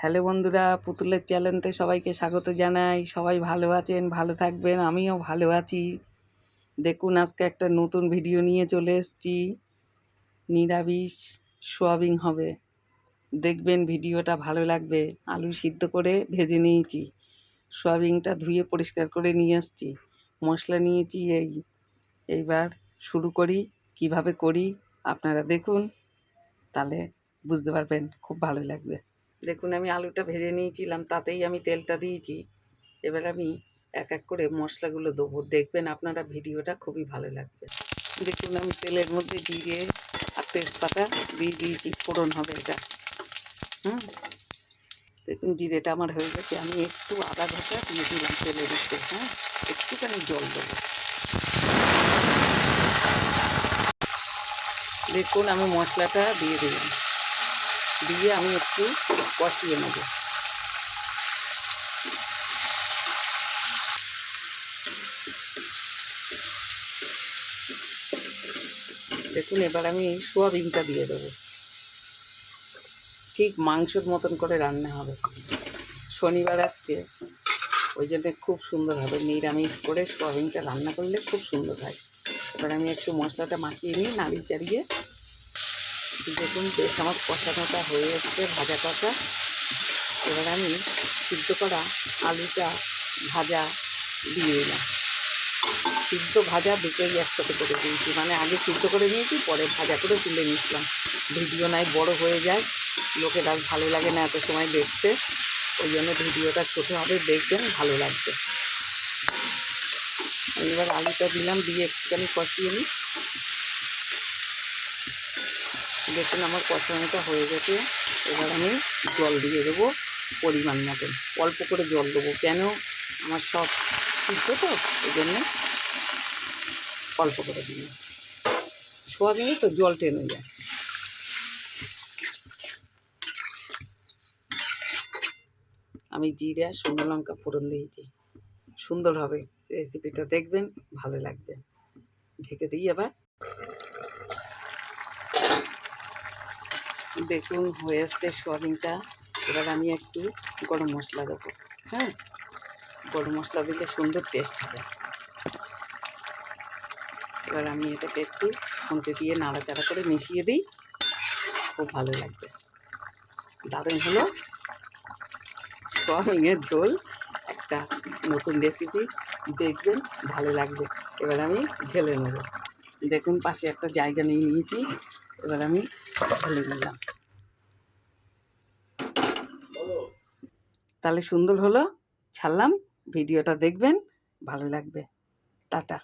Hello বন্ধুরা, পুতুলের চ্যানেলতে সবাইকে স্বাগত জানাই। সবাই ভালো আছেন? ভালো থাকবেন? আমিও ভালো আছি। দেখুন, আজকে একটা নতুন ভিডিও নিয়ে চলে এসেছি। নিরামিষ সোয়াবিন হবে। দেখবেন ভিডিওটা ভালো লাগবে। আলু সিদ্ধ করে ভেজে নিয়েছি। সোয়াবিনটা ধুয়ে পরিষ্কার করে নিয়ে এসেছি মশলা নিয়েছি এই। এইবার শুরু করি। কীভাবে করি? আপনারা দেখুন। তাহলে বুঝতে পারবেন। খুব ভালো লাগবে। দেখুন, আমি আলুটা ভেজে নিয়েছিলাম, তাতেই আমি তেলটা দিয়েছি। এবার আমি এক এক করে মশলাগুলো দেবো। দেখবেন আপনারা ভিডিওটা খুবই ভালো লাগবে। দেখুন, আমি তেলের মধ্যে জিরে আর তেজপাতা দিয়ে দিয়েছি, ফোড়ন হবে এটা। হুম? দেখুন, জিরেটা আমার হয়ে গেছে। আমি একটু আদা ঘটা দিয়ে দিলাম তেলের উপরে হ্যাঁ? একটুখানি জল দেবো। দেখুন, আমি মশলাটা দিয়ে দিলাম। দিয়ে আমি একটু কষিয়ে নেব। দেখুন, এবার আমি সোয়াবিনটা দিয়ে দেবো। ঠিক মাংসর মতন করে রান্না হবে। শনিবার আজকে, ওই জন্য খুব সুন্দর হবে। নিরামিষ করে সোয়াবিনটা রান্না করলে খুব সুন্দর হয়। এবার আমি একটু মশলাটা মাখিয়ে নিই নাড়িয়ে চাড়িয়ে দেখুন বেশ আমার কষানোটা হয়ে এসছে, ভাজা কষা। এবার আমি সিদ্ধ করা আলুটা ভাজা দিয়ে দিলাম। সিদ্ধ ভাজা দুটোই একসাথে করে দিয়েছি। মানে আগে সিদ্ধ করে নিয়েছি, পরে ভাজা করে তুলে নিয়েছিলাম। ভিডিও নাই, বড় হয়ে যায়। লোকের আর ভালো লাগে না এত সময় দেখতে। ওই জন্য ভিডিওটা ছোটো হবে দেখবেন, ভালো লাগবে। এবার আলুটা দিলাম, দিয়ে একটুখানি কষিয়ে নিই। দেখুন আমার কষানোটা হয়ে গেছে। এবার আমি জল দিয়ে দেবো পরিমাণ মতন। অল্প করে জল দেবো। কেন? আমার সব সিদ্ধ তো ওই জন্যে অল্প করে দিই সোয়াবিনে তো জল টেনে যায়। আমি জিরে শুকনো লঙ্কা ফোড়ন দিয়েছি। সুন্দর হবে। রেসিপিটা দেখবেন, ভালো লাগবে। ঢেকে দিই আবার। দেখুন হয়ে আসছে সোয়াবিনটা। এবার আমি একটু গরম মশলা দেবো। হ্যাঁ? গরম মশলা দিলে সুন্দর টেস্ট হবে। এবার আমি এটাকে একটু খুঁটে দিয়ে নাড়াচাড়া করে মিশিয়ে দিই। খুব ভালো লাগবে। দারুণ হলো। সোয়াবিনের ঝোল, একটা নতুন রেসিপি দেখবেন, ভালো লাগবে। এবার আমি ঢেলে নেব। দেখুন, পাশে একটা জায়গা নিয়ে নিয়েছি। এবার আমি ঢেলে নিলাম। তাহলে সুন্দর হলো ছাড়লাম ভিডিওটা দেখবেন ভালো লাগবে। টাটা।